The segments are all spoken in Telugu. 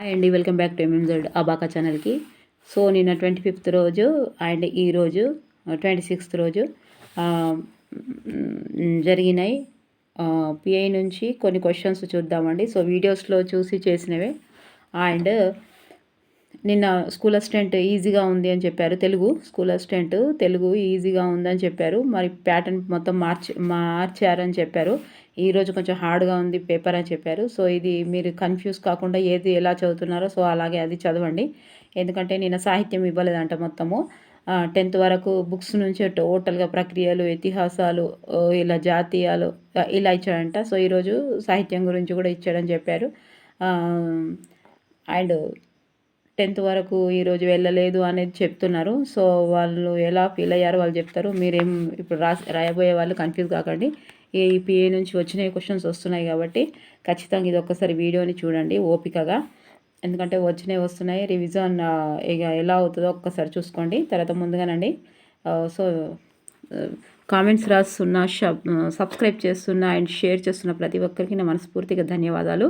హాయ్ అండి వెల్కమ్ బ్యాక్ టు ఎంఎంజెడ్ అబాకా ఛానల్కి. సో నిన్న ట్వంటీ ఫిఫ్త్ రోజు అండ్ ఈరోజు ట్వంటీ సిక్స్త్ రోజు జరిగినాయి. పిఐ నుంచి కొన్ని క్వశ్చన్స్ చూద్దామండి. సో వీడియోస్లో చూసి చేసినవే. అండ్ నిన్న స్కూల్ అసిస్టెంట్ ఈజీగా ఉంది అని చెప్పారు తెలుగు. స్కూల్ అసిస్టెంట్ తెలుగు ఈజీగా ఉందని చెప్పారు. మరి ప్యాటర్న్ మొత్తం మార్చి మార్చారని చెప్పారు. ఈరోజు కొంచెం హార్డ్గా ఉంది పేపర్ అని చెప్పారు. సో ఇది మీరు కన్ఫ్యూజ్ కాకుండా ఏది ఎలా చదువుతున్నారో సో అలాగే అది చదవండి. ఎందుకంటే నేను సాహిత్యం ఇవ్వలేదంట మొత్తము. టెన్త్ వరకు బుక్స్ నుంచి టోటల్గా ప్రక్రియలు ఇతిహాసాలు ఓ, ఇలా జాతీయాలు ఇలా ఇచ్చాడంట. సో ఈరోజు సాహిత్యం గురించి కూడా ఇచ్చాడని చెప్పారు. అండ్ టెన్త్ వరకు ఈరోజు వెళ్ళలేదు అనేది చెప్తున్నారు. సో వాళ్ళు ఎలా ఫీల్ అయ్యారో వాళ్ళు చెప్తారు. మీరేం ఇప్పుడు రాసి రాయబోయే వాళ్ళు కన్ఫ్యూజ్ కాకండి. ఈ నుంచి వచ్చిన క్వశ్చన్స్ వస్తున్నాయి కాబట్టి ఖచ్చితంగా ఇది ఒక్కసారి వీడియోని చూడండి ఓపికగా. ఎందుకంటే వచ్చినవి వస్తున్నాయి రివిజన్ ఇక ఎలా అవుతుందో ఒక్కసారి చూసుకోండి. తర్వాత ముందుగానండి సో కామెంట్స్ రాస్తున్న షబ్ సబ్స్క్రైబ్ చేస్తున్న అండ్ షేర్ చేస్తున్న ప్రతి ఒక్కరికి నా మనస్ఫూర్తిగా ధన్యవాదాలు.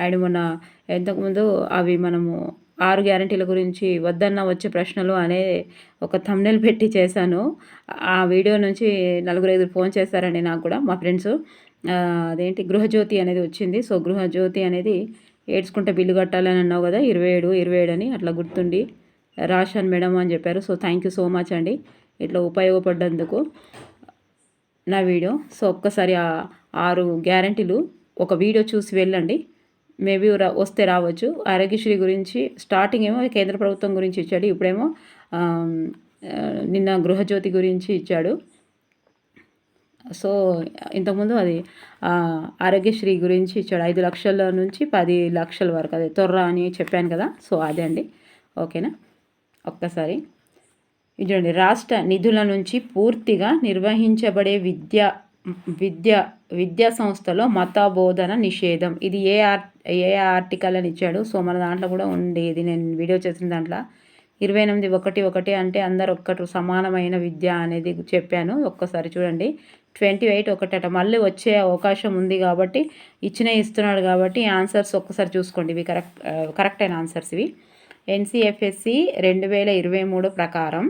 అండ్ మొన్న ఎంతకుముందు అవి మనము ఆరు గ్యారంటీల గురించి వద్దన్న వచ్చే ప్రశ్నలు అనే ఒక thumbnail పెట్టి చేశాను. ఆ వీడియో నుంచి నలుగురు ఐదుగురు ఫోన్ చేశారండి నాకు కూడా మా ఫ్రెండ్స్ అదేంటి గృహజ్యోతి అనేది వచ్చింది. సో గృహజ్యోతి అనేది ఏడ్చుకుంటే బిల్లు కట్టాలని అన్నావు కదా ఇరవై ఏడు ఇరవై ఏడు అని అట్లా గుర్తుండి రాశాను మేడం అని చెప్పారు. So thank you so much అండి ఇట్లా ఉపయోగపడ్డందుకు నా వీడియో. సో ఒక్కసారి ఆరు గ్యారంటీలు ఒక వీడియో చూసి వెళ్ళండి. మేబీ రా వస్తే రావచ్చు. ఆరోగ్యశ్రీ గురించి స్టార్టింగ్ ఏమో కేంద్ర ప్రభుత్వం గురించి ఇచ్చాడు. ఇప్పుడేమో నిన్న గృహజ్యోతి గురించి ఇచ్చాడు. సో ఇంతకుముందు అది ఆరోగ్యశ్రీ గురించి ఇచ్చాడు. ఐదు లక్షల నుంచి పది లక్షల వరకు. అదే తొర్ర అని చెప్పాను కదా. సో అదే అండి. ఓకేనా? ఒక్కసారి. ఇది చూడండి. రాష్ట్ర నిధుల నుంచి పూర్తిగా నిర్వహించబడే విద్య విద్య విద్యా సంస్థలో మత బోధన నిషేధం. ఇది ఏ ఆర్ ఏ ఆర్టికల్ అని ఇచ్చాడు? సో మన దాంట్లో కూడా ఉంది. ఇది నేను వీడియో చేసిన దాంట్లో. ఇరవై ఎనిమిది ఒకటి ఒకటి అంటే అందరు ఒక్కటి సమానమైన విద్య అనేది చెప్పాను. ఒక్కసారి చూడండి. ట్వంటీ ఎయిట్ ఒకటట మళ్ళీ వచ్చే అవకాశం ఉంది కాబట్టి ఇచ్చిన ఇస్తున్నాడు కాబట్టి ఆన్సర్స్ ఒక్కసారి చూసుకోండి. ఇవి కరెక్ట్ కరెక్ట్ అయిన ఆన్సర్స్ ఇవి. ఎన్సిఎఫ్ఎస్సి రెండు వేల ఇరవై మూడు ప్రకారం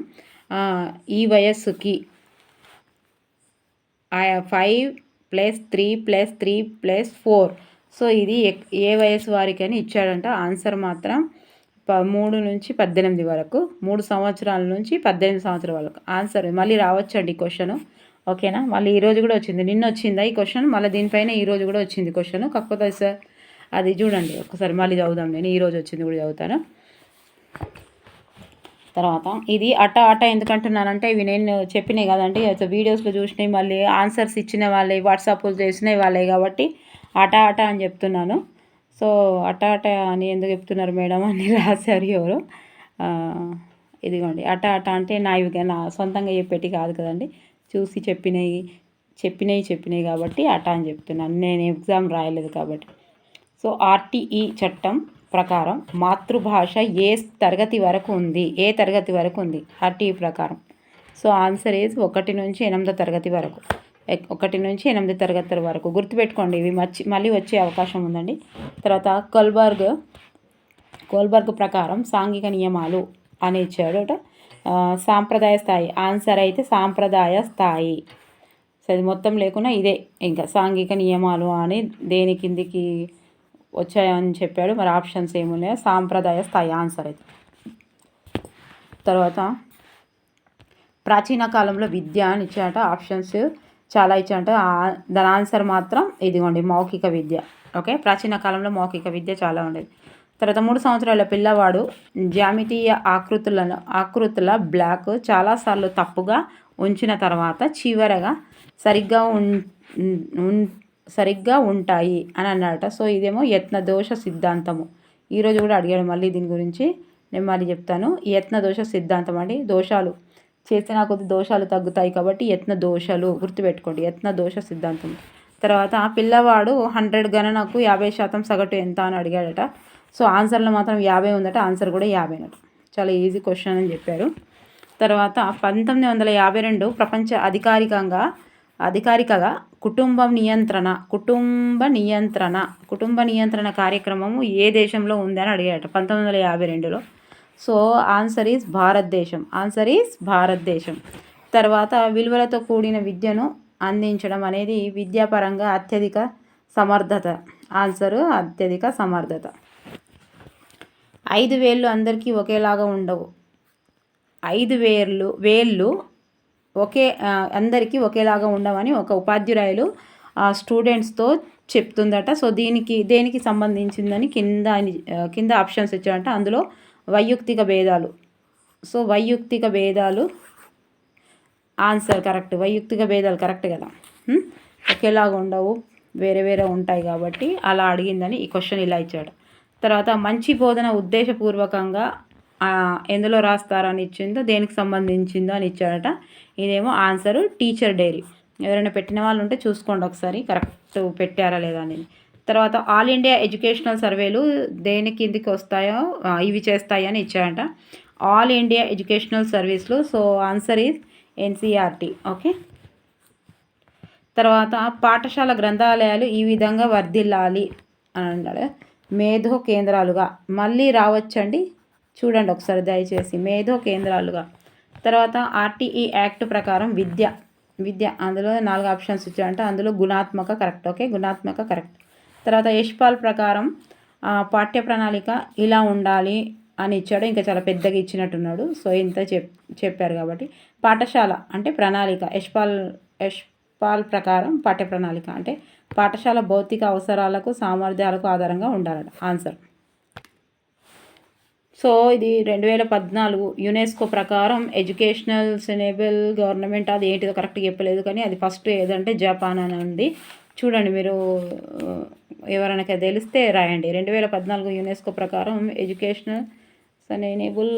ఈ వయస్సుకి five plus three plus three plus four so ఇది ఎక్- ఏ వయసు వారికని ఇచ్చాడంట. ఆన్సర్ మాత్రం ప మూడు నుంచి పద్దెనిమిది వరకు మూడు సంవత్సరాల నుంచి పద్దెనిమిది సంవత్సరాల వరకు. ఆన్సర్ మళ్ళీ రావచ్చండి ఈ క్వశ్చన్ ఓకేనా మళ్ళీ ఈరోజు కూడా వచ్చింది. నిన్న వచ్చిందా ఈ క్వశ్చన్ మళ్ళీ దీనిపైన ఈరోజు కూడా వచ్చింది క్వశ్చన్ కాకపోతే సార్ అది చూడండి. ఒకసారి మళ్ళీ చదువుదాం. నేను ఈరోజు వచ్చింది కూడా చదువుతాను. తర్వాత ఇది అట్ట అట ఎందుకంటున్నానంటే ఇవి నేను చెప్పినాయి కదండి. వీడియోస్లో చూసినవి మళ్ళీ ఆన్సర్స్ ఇచ్చిన వాళ్ళే వాట్సాప్లో చేసిన వాళ్ళే కాబట్టి అట అట అని చెప్తున్నాను. సో అట అట అని ఎందుకు చెప్తున్నారు మేడం అని రాశారు ఎవరు? ఇదిగోండి అట అట అంటే నావి నా సొంతంగా చెప్పేటి కాదు కదండి. చూసి చెప్పినవి చెప్పినవి చెప్పినవి కాబట్టి అట అని చెప్తున్నాను. నేను ఎగ్జామ్ రాయలేదు కాబట్టి. సో ఆర్టీఈ చట్టం ప్రకారం మాతృభాష ఏ తరగతి వరకు ఉంది? ఏ తరగతి వరకు ఉంది? ఆర్టీ ప్రకారం. సో ఆన్సర్ ఈజ్ ఒకటి నుంచి ఎనిమిదో తరగతి వరకు. ఒకటి నుంచి ఎనిమిది తరగతి వరకు. గుర్తుపెట్టుకోండి ఇవి మర్చి మళ్ళీ వచ్చే అవకాశం ఉందండి. తర్వాత కొల్బర్గ్ కోల్బర్గ్ ప్రకారం సాంఘిక నియమాలు అని ఇచ్చాడు సాంప్రదాయ స్థాయి. ఆన్సర్ అయితే సాంప్రదాయ స్థాయి. సో ఇది మొత్తం లేకుండా ఇదే. ఇంకా సాంఘిక నియమాలు అని దేని కిందికి వచ్చాయని చెప్పాడు. మరి ఆప్షన్స్ ఏమున్నాయో సాంప్రదాయ స్థాయి ఆన్సర్ అయితే. తర్వాత ప్రాచీన కాలంలో విద్య అని ఇచ్చాట ఆప్షన్స్ చాలా ఇచ్చాట. ఆ- దాని ఆన్సర్ మాత్రం ఇదిగోండి మౌఖిక విద్య. ఓకే? ప్రాచీన కాలంలో మౌఖిక విద్య చాలా ఉండేది. తర్వాత మూడు సంవత్సరాల పిల్లవాడు జ్యామితీయ ఆకృతులను ఆకృతుల బ్లాక్ చాలాసార్లు తప్పుగా ఉంచిన తర్వాత చివరగా సరిగ్గా ఉన్- సరిగ్గా ఉంటాయి అని అన్నాడట సో ఇదేమో యత్న దోష సిద్ధాంతము ఈరోజు కూడా అడిగాడు మళ్ళీ దీని గురించి. నేను మళ్ళీ చెప్తాను. యత్న దోష సిద్ధాంతం అండి దోషాలు. చేసిన కొద్ది దోషాలు తగ్గుతాయి కాబట్టి యత్న దోషాలు గుర్తుపెట్టుకోండి. యత్న దోష సిద్ధాంతం. తర్వాత పిల్లవాడు హండ్రెడ్ గణనకు యాభై శాతం సగటు ఎంత? అని అడిగాడట. సో ఆన్సర్లో మాత్రం యాభై ఉందట. ఆన్సర్ కూడా యాభై అన్నట చాలా ఈజీ క్వశ్చన్ అని చెప్పారు. తర్వాత పంతొమ్మిది వందల యాభై రెండు ప్రపంచ అధికారికంగా అధికారికగా కుటుంబం నియంత్రణ కుటుంబ నియంత్రణ కుటుంబ నియంత్రణ కార్యక్రమము ఏ దేశంలో ఉందని అడిగాట పంతొమ్మిది వందల యాభై రెండులో. సో ఆన్సర్ ఈజ్ భారతదేశం. ఆన్సర్ ఈజ్ భారతదేశం. తర్వాత విలువలతో కూడిన విద్యను అందించడం అనేది విద్యాపరంగా అత్యధిక సమర్థత. ఆన్సరు అత్యధిక సమర్థత. ఐదు వేళ్ళు అందరికీ ఒకేలాగా ఉండవు. ఐదు వేర్లు వేళ్ళు ఒకే అందరికీ ఒకేలాగా ఉండవని ఒక ఉపాధ్యాయులు స్టూడెంట్స్తో చెప్తుందట. సో దీనికి దేనికి సంబంధించిందని కింద కింద ఆప్షన్స్ ఇచ్చారంట. అందులో వైయుక్తిక భేదాలు. సో వైయుక్తిక భేదాలు ఆన్సర్ కరెక్ట్. వైయుక్తిక భేదాలు కరెక్ట్ కదా? ఒకేలాగా ఉండవు. వేరే వేరే ఉంటాయి కాబట్టి అలా అడిగిందని ఈ క్వశ్చన్ ఇలా ఇచ్చాడు. తర్వాత మంచి బోధన ఉద్దేశపూర్వకంగా ఎందులో రాస్తారని ఇచ్చిందో దేనికి సంబంధించిందో అని ఇచ్చాడట. ఇదేమో ఆన్సర్ టీచర్ డైరీ. ఎవరైనా పెట్టిన వాళ్ళు ఉంటే చూసుకోండి ఒకసారి కరెక్ట్ పెట్టారా లేదా అని తర్వాత ఆల్ ఇండియా ఎడ్యుకేషనల్ సర్వేలు దేని కిందికి వస్తాయో ఇవి చేస్తాయి అని all India educational సర్వీస్లు so answer is NCERT okay. తర్వాత పాఠశాల గ్రంథాలయాలు ఈ విధంగా వర్ధిల్లాలి అని అన్నాడు మేధో కేంద్రాలుగా. మళ్ళీ రావచ్చండి? చూడండి ఒకసారి దయచేసి మేధో కేంద్రాలుగా. తర్వాత ఆర్టీఈ యాక్ట్ ప్రకారం విద్య. విద్య అందులో నాలుగు ఆప్షన్స్ ఇచ్చారంటే. అందులో గుణాత్మక కరెక్ట్. ఓకే గుణాత్మక కరెక్ట్. తర్వాత యశ్పాల్ ప్రకారం పాఠ్య ప్రణాళిక ఇలా ఉండాలి అని ఇచ్చాడు. ఇంకా చాలా పెద్దగా ఇచ్చినట్టున్నాడు. సో ఇంత చెప్ చెప్పారు కాబట్టి. పాఠశాల అంటే ప్రణాళిక. యశ్పాల్ యశ్పాల్ ప్రకారం పాఠ్య ప్రణాళిక అంటే పాఠశాల భౌతిక అవసరాలకు సామర్థ్యాలకు ఆధారంగా ఉండాలట. ఆన్సర్. సో ఇది రెండు వేల పద్నాలుగు యునెస్కో ప్రకారం ఎడ్యుకేషనల్ సెనేబుల్ గవర్నమెంట్ అది ఏంటిదో కరెక్ట్గా చెప్పలేదు కానీ అది ఫస్ట్ ఏదంటే జపాన్ అని ఉంది. చూడండి మీరు ఎవరైనా తెలిస్తే రాయండి. రెండు వేల పద్నాలుగు యునెస్కో ప్రకారం ఎడ్యుకేషనల్ సనేబుల్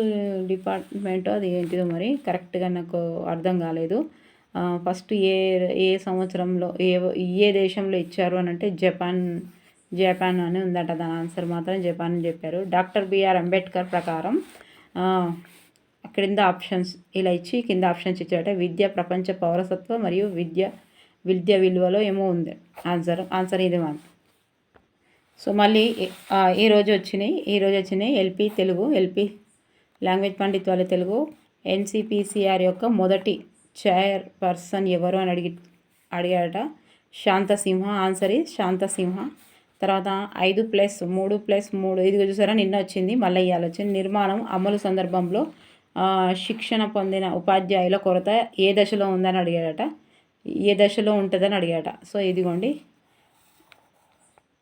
డిపార్ట్మెంట్ అది ఏంటిదో మరి కరెక్ట్గా నాకు అర్థం కాలేదు. ఫస్ట్ ఏ ఏ సంవత్సరంలో ఏ ఏ దేశంలో ఇచ్చారు అని అంటే జపాన్ జపాన్ అని ఉందట దాని ఆన్సర్ మాత్రం జపాన్ అని చెప్పారు. డాక్టర్ బిఆర్ అంబేద్కర్ ప్రకారం క్రింద ఆప్షన్స్ ఇలా ఇచ్చి కింద ఆప్షన్స్ ఇచ్చారట. విద్య ప్రపంచ పౌరసత్వ మరియు విద్య విద్య విలువలో ఏమో ఉంది. ఆన్సర్ ఆన్సర్ ఇది మాత్రం. సో మళ్ళీ ఈరోజు వచ్చినాయి ఈరోజు వచ్చినాయి LP Telugu LP language pandit వాళ్ళ తెలుగు. ఎన్సిపిసిఆర్ యొక్క మొదటి చైర్ పర్సన్ ఎవరు అని అడిగి అడిగాడట శాంతసింహ ఆన్సర్ ఈ శాంతసింహ. తర్వాత ఐదు ప్లస్ మూడు ప్లస్ మూడు. ఇదిగో చూసారా నిన్న వచ్చింది మళ్ళీ ఇవాళ వచ్చింది. నిర్మాణం అమలు సందర్భంలో శిక్షణ పొందిన ఉపాధ్యాయుల కొరత ఏ దశలో ఉందని అడిగాడట. ఏ దశలో ఉంటుందని అడిగాట. సో ఇదిగోండి.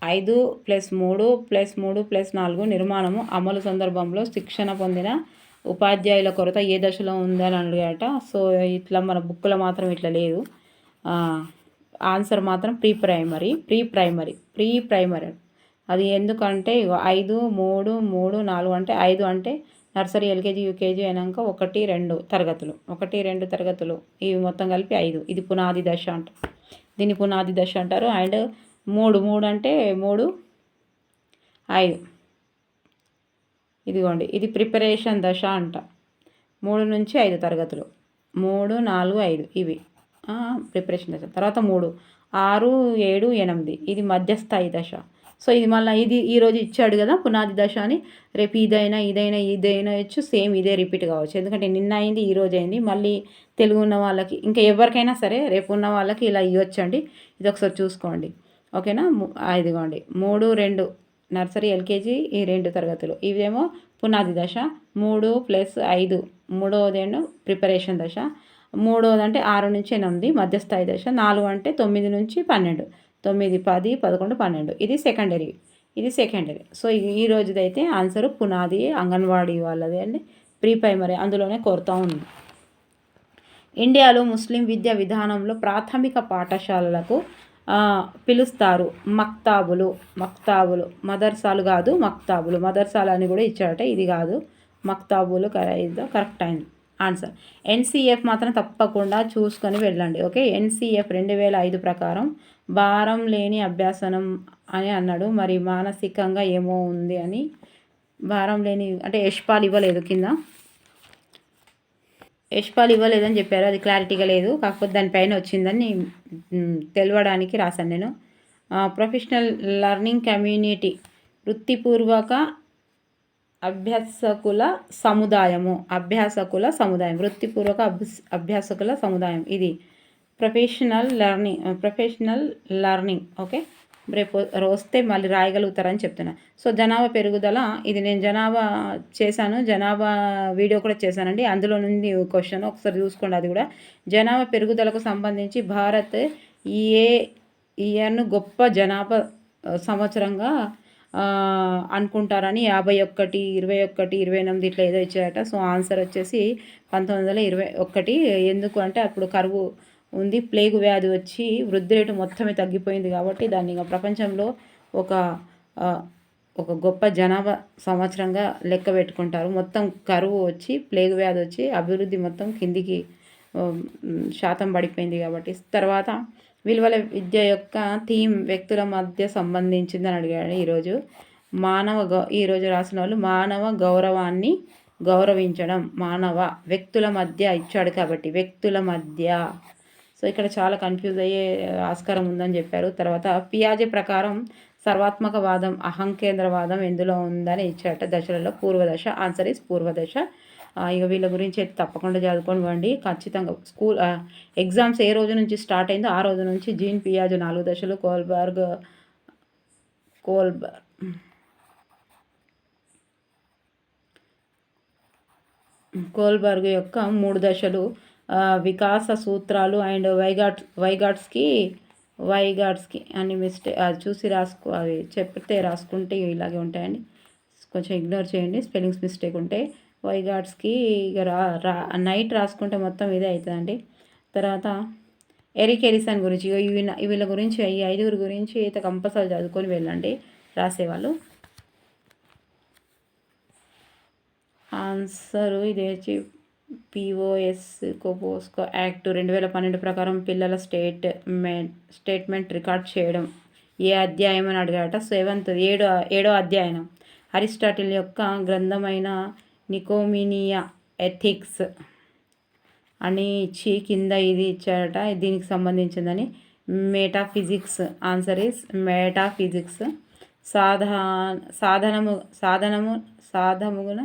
ఐదు ప్లస్ మూడు ప్లస్ మూడు ప్లస్ నాలుగు నిర్మాణము అమలు సందర్భంలో శిక్షణ పొందిన ఉపాధ్యాయుల కొరత ఏ దశలో ఉందని అడిగాట. సో ఇట్లా మన బుక్లో మాత్రం ఇట్లా లేదు. ఆన్సర్ మాత్రం pre primary pre primary pre primary అది ఎందుకంటే ఐదు మూడు మూడు నాలుగు అంటే ఐదు అంటే నర్సరీ ఎల్కేజీ యూకేజీ అయినాక ఒకటి రెండు తరగతులు. ఒకటి రెండు తరగతులు. ఇవి మొత్తం కలిపి ఐదు. ఇది పునాది దశ అంట. దీన్ని పునాది దశ అంటారు. అండ్ మూడు మూడు అంటే మూడు ఐదు. ఇదిగోండి. ఇది ప్రిపరేషన్ దశ అంట. మూడు నుంచి ఐదు తరగతులు. మూడు నాలుగు ఐదు. ఇవి. ప్రిపరేషన్ దశ. తర్వాత మూడు ఆరు ఏడు ఎనిమిది. ఇది మధ్యస్థాయి దశ. సో ఇది మళ్ళీ ఇది ఈరోజు ఇచ్చాడు కదా పునాది దశ అని. రేపు ఇదైనా ఇదైనా ఇదైనా ఇచ్చు సేమ్ ఇదే రిపీట్ కావచ్చు. ఎందుకంటే నిన్న అయింది ఈరోజు అయింది. మళ్ళీ తెలుగు ఉన్న వాళ్ళకి ఇంకా ఎవరికైనా సరే రేపు ఉన్న వాళ్ళకి ఇలా ఇవ్వచ్చండి. ఇది ఒకసారి చూసుకోండి. ఓకేనా? ఇదిగోండి. మూడు రెండు నర్సరీ ఎల్కేజీ ఈ రెండు తరగతులు. ఇవేమో పునాది దశ మూడు ప్లస్ ఐదు మూడవదేమో ప్రిపరేషన్ దశ. మూడోది అంటే ఆరు నుంచి ఎనిమిది మధ్యస్థాయి దశ నాలుగు అంటే తొమ్మిది నుంచి పన్నెండు. తొమ్మిది పది పదకొండు పన్నెండు. ఇది సెకండరీ ఇది సెకండరీ సో ఈ రోజుదైతే ఆన్సర్ పునాది అంగన్వాడీ వాళ్ళది అండి. ప్రీ ప్రైమరీ అందులోనే కోరుతూ ఉంది ఇండియాలో ముస్లిం విద్యా విధానంలో ప్రాథమిక పాఠశాలలకు పిలుస్తారు మక్తాబులు. మక్తాబులు. మదర్సాలు కాదు మక్తాబులు. మదర్సాలు అని కూడా ఇచ్చారట. ఇది కాదు. మక్తాబులు కరెక్ట్ అయింది ఆన్సర్. ఎన్సీఎఫ్ మాత్రం తప్పకుండా చూసుకొని వెళ్ళండి ఓకే? ఎన్సీఎఫ్ రెండు వేల ఐదు ప్రకారం భారం లేని అభ్యాసనం అని అన్నాడు. మరి మానసికంగా ఏమో ఉంది అని భారం లేని అంటే యష్పాల్ ఇవ్వలేదు కింద. యశ్పాల్ ఇవ్వలేదని చెప్పారు అది క్లారిటీగా లేదు. కాకపోతే దానిపైన వచ్చిందని తెలవడానికి రాశాను నేను. ప్రొఫెషనల్ లర్నింగ్ కమ్యూనిటీ వృత్తిపూర్వక అభ్యాసకుల సముదాయము అభ్యాసకుల సముదాయం వృత్తిపూర్వక అభ్యస్ అభ్యాసకుల సముదాయం. ఇది professional learning professional learning okay? రేపు వస్తే మళ్ళీ రాయగలుగుతారని చెప్తున్నా. సో జనాభా పెరుగుదల ఇది నేను జనాభా చేశాను జనాభా వీడియో కూడా చేశానండి. అందులో నుండి క్వశ్చన్ ఒకసారి చూసుకోండి అది కూడా. జనాభా పెరుగుదలకు సంబంధించి భారత్ ఏ ఇయర్ను గొప్ప జనాభా సంవత్సరంగా అనుకుంటారని యాభై ఒక్కటి ఇరవై ఒక్కటి ఇరవై ఎనిమిది ఇట్లా ఏదో ఇచ్చారట. సో ఆన్సర్ వచ్చేసి పంతొమ్మిది వందల ఇరవై ఒకటి. ఎందుకు అంటే అప్పుడు కరువు ఉంది ప్లేగు వ్యాధి వచ్చి వృద్ధి రేటు మొత్తమే తగ్గిపోయింది కాబట్టి దాన్ని ఇంకా ప్రపంచంలో ఒక ఒక గొప్ప జనాభా సంవత్సరంగా లెక్క పెట్టుకుంటారు. మొత్తం కరువు వచ్చి ప్లేగు వ్యాధి వచ్చి అభివృద్ధి మొత్తం కిందికి శాతం పడిపోయింది కాబట్టి. తర్వాత విలువల విద్య యొక్క థీమ్ వ్యక్తుల మధ్య సంబంధించిందని అడిగాడు ఈరోజు. మానవ గౌ ఈరోజు రాసిన వాళ్ళు మానవ గౌరవాన్ని గౌరవించడం మానవ వ్యక్తుల మధ్య ఇచ్చాడు కాబట్టి వ్యక్తుల మధ్య. సో ఇక్కడ చాలా కన్ఫ్యూజ్ అయ్యే ఆస్కారం ఉందని చెప్పారు. తర్వాత పియాజే ప్రకారం సర్వాత్మకవాదం అహంకేంద్రవాదం ఎందులో ఉందని ఇచ్చాట దశలలో పూర్వదశ ఆన్సర్ ఇస్ పూర్వదశ. ఇక వీళ్ళ గురించి అయితే తప్పకుండా చదువుకోనివ్వండి ఖచ్చితంగా స్కూల్ ఎగ్జామ్స్ ఏ రోజు నుంచి స్టార్ట్ అయిందో ఆ రోజు నుంచి జీన్ పియాజ్ నాలుగు దశలు కోల్బర్గ్ కోల్బర్గ్ కోల్బర్గ్ యొక్క మూడు దశలు వికాస సూత్రాలు అండ్ వైగాట్ వైగాట్స్కి వైగాట్స్కి అన్ని మిస్టేక్ అది చూసి రాసుకో అవి చెప్తే రాసుకుంటే ఇలాగే ఉంటాయండి. కొంచెం ఇగ్నోర్ చేయండి. స్పెల్లింగ్స్ మిస్టేక్ ఉంటే వైగాట్స్కి ఇక రా రా నైట్ రాసుకుంటే మొత్తం ఇదే అవుతుందండి తర్వాత ఎరిక్ ఎరిసన్ గురించి ఇగో ఇవి వీళ్ళ గురించి ఈ ఐదుగురు గురించి అయితే కంపల్సరీ చదువుకొని వెళ్ళండి రాసేవాళ్ళు. ఆన్సర్ ఇది వచ్చి పిఓఎస్ కోపోస్కో యాక్ట్ రెండు వేల పన్నెండు ప్రకారం పిల్లల స్టేట్ స్టేట్మెంట్ రికార్డ్ చేయడం. ఏ అధ్యాయం అని అడిగాట సెవెంత్ ఏడో ఏడో అధ్యాయం అరిస్టాటిల్ యొక్క గ్రంథమైన నికోమినియా ఎథిక్స్ అని ఇచ్చి కింద ఇది ఇచ్చారట. దీనికి సంబంధించిందని మెటాఫిజిక్స్. Answer is metaphysics. సాధా సాధనము సాధనము సాధముగున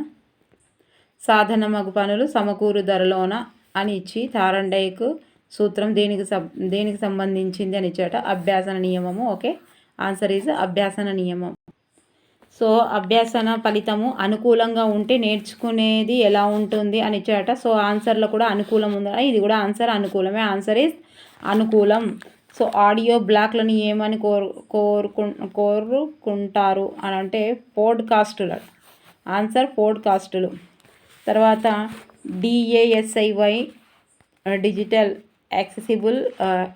సాధనమగు పనులు సమకూరు ధరలోన అని ఇచ్చి తారండైకు సూత్రం దేనికి సం దేనికి సంబంధించింది అని ఇచ్చాట అభ్యాసన నియమము. ఓకే. ఆన్సర్ ఈజ్ అభ్యాసన నియమం. సో అభ్యాసన ఫలితము అనుకూలంగా ఉంటే నేర్చుకునేది ఎలా ఉంటుంది అని ఇచ్చాట సో ఆన్సర్లో కూడా అనుకూలం ఉందా ఇది కూడా ఆన్సర్ అనుకూలమే. ఆన్సర్ ఇస్ అనుకూలం. సో ఆడియో బ్లాక్లను ఏమని కోరు కోరుకు కోరుకుంటారు అని అంటే పోడ్కాస్టులు ఆన్సర్ పోడ్కాస్టులు. తర్వాత DASIY digital accessible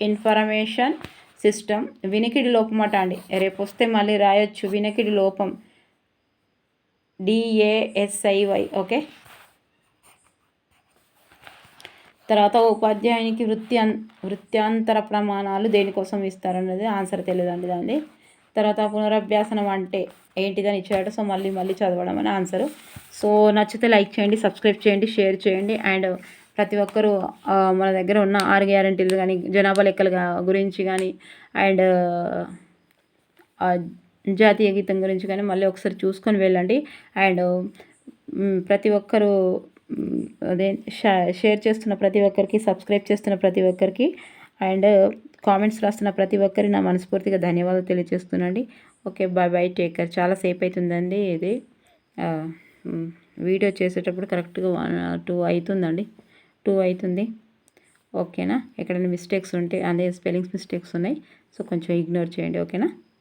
information system. వినికిడి లోపం అట అండి. రేపు వస్తే మళ్ళీ రాయొచ్చు. వినికిడి లోపం. డిఏఎస్ఐవై ఓకే తర్వాత ఉపాధ్యాయునికి వృత్తి వృత్యాంతర ప్రమాణాలు దేనికోసం ఇస్తారన్నది ఆన్సర్ తెలియదండి దాన్ని తర్వాత పునరభ్యాసనం అంటే ఏంటిదని ఇచ్చాడు సో మళ్ళీ మళ్ళీ చదవడం అని ఆన్సర్. సో నచ్చితే లైక్ చేయండి సబ్స్క్రైబ్ చేయండి షేర్ చేయండి అండ్ ప్రతి ఒక్కరూ మన దగ్గర ఉన్న ఆరు గ్యారంటీలు కానీ జనాభా లెక్కలు గురించి కానీ అండ్ జాతీయ గీతం గురించి కానీ మళ్ళీ ఒకసారి చూసుకొని వెళ్ళండి. అండ్ ప్రతి ఒక్కరూ అదే షేర్ చేస్తున్న ప్రతి ఒక్కరికి సబ్స్క్రైబ్ చేస్తున్న ప్రతి ఒక్కరికి అండ్ కామెంట్స్ రాస్తున్న ప్రతి ఒక్కరికి నా మనస్ఫూర్తిగా ధన్యవాదాలు తెలియజేస్తున్నాండి okay bye bye take care. చాలా సేపు అవుతుందండి ఇది. వీడియో చేసేటప్పుడు కరెక్ట్గా వన్ టూ అవుతుందండి. టూ అవుతుంది. ఓకేనా? ఎక్కడైనా మిస్టేక్స్ ఉంటే అదే స్పెల్లింగ్స్ మిస్టేక్స్ ఉన్నాయి. సో కొంచెం ఇగ్నోర్ చేయండి. ఓకేనా?